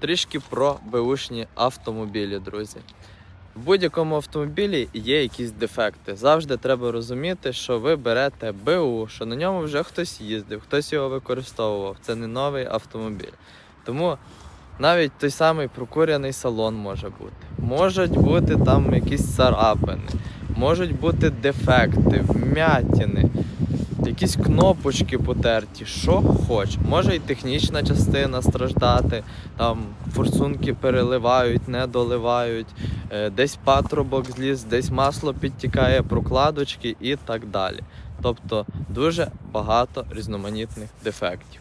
Трішки про беушні автомобілі, друзі. В будь-якому автомобілі є якісь дефекти. Завжди треба розуміти, що ви берете БУ, що на ньому вже хтось їздив, хтось його використовував. Це не новий автомобіль. Тому навіть той самий прокуряний салон може бути. Можуть бути там якісь царапини, можуть бути дефекти, вмятини, якісь кнопочки потерті, що хоч. Може і технічна частина страждати, там форсунки переливають, не доливають, е, десь патрубок зліз, десь масло підтікає, прокладочки і так далі. Тобто дуже багато різноманітних дефектів.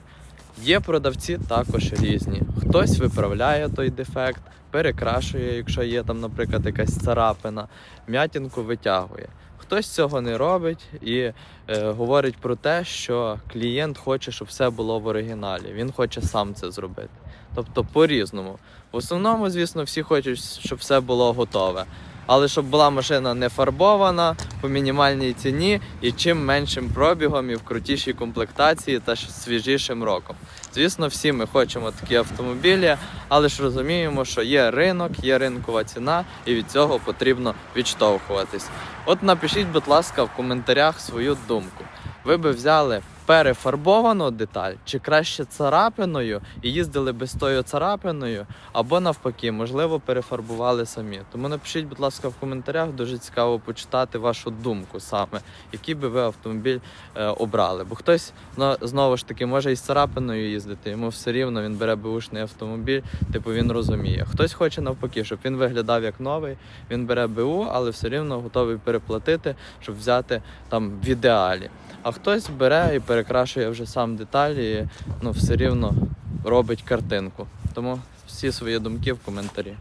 Є продавці також різні. Хтось виправляє той дефект, перекрашує, якщо є там, наприклад, якась царапина, м'ятінку витягує. Хтось цього не робить і е, говорить про те, що клієнт хоче, щоб все було в оригіналі. Він хоче сам це зробити. Тобто по-різному. В основному, звісно, всі хочуть, щоб все було готове. Але щоб була машина не фарбована по мінімальній ціні і чим меншим пробігом і в крутішій комплектації та свіжішим роком. Звісно, всі ми хочемо такі автомобілі, але ж розуміємо, що є ринок, є ринкова ціна, і від цього потрібно відштовхуватись. От напишіть, будь ласка, в коментарях свою думку. Ви би взяли перефарбовану деталь, чи краще царапиною і їздили би тою царапиною, або навпаки, можливо, перефарбували самі. Тому напишіть, будь ласка, в коментарях, дуже цікаво почитати вашу думку саме, який би ви автомобіль е, обрали. Бо хтось ну, знову ж таки може із царапиною їздити, йому все рівно він бере беушний автомобіль, типу він розуміє. Хтось хоче навпаки, щоб він виглядав як новий, він бере БУ, але все рівно готовий переплатити, щоб взяти там в ідеалі. А хтось бере і перекрашує вже сам деталі, і ну все рівно робить картинку. Тому всі свої думки в коментарі.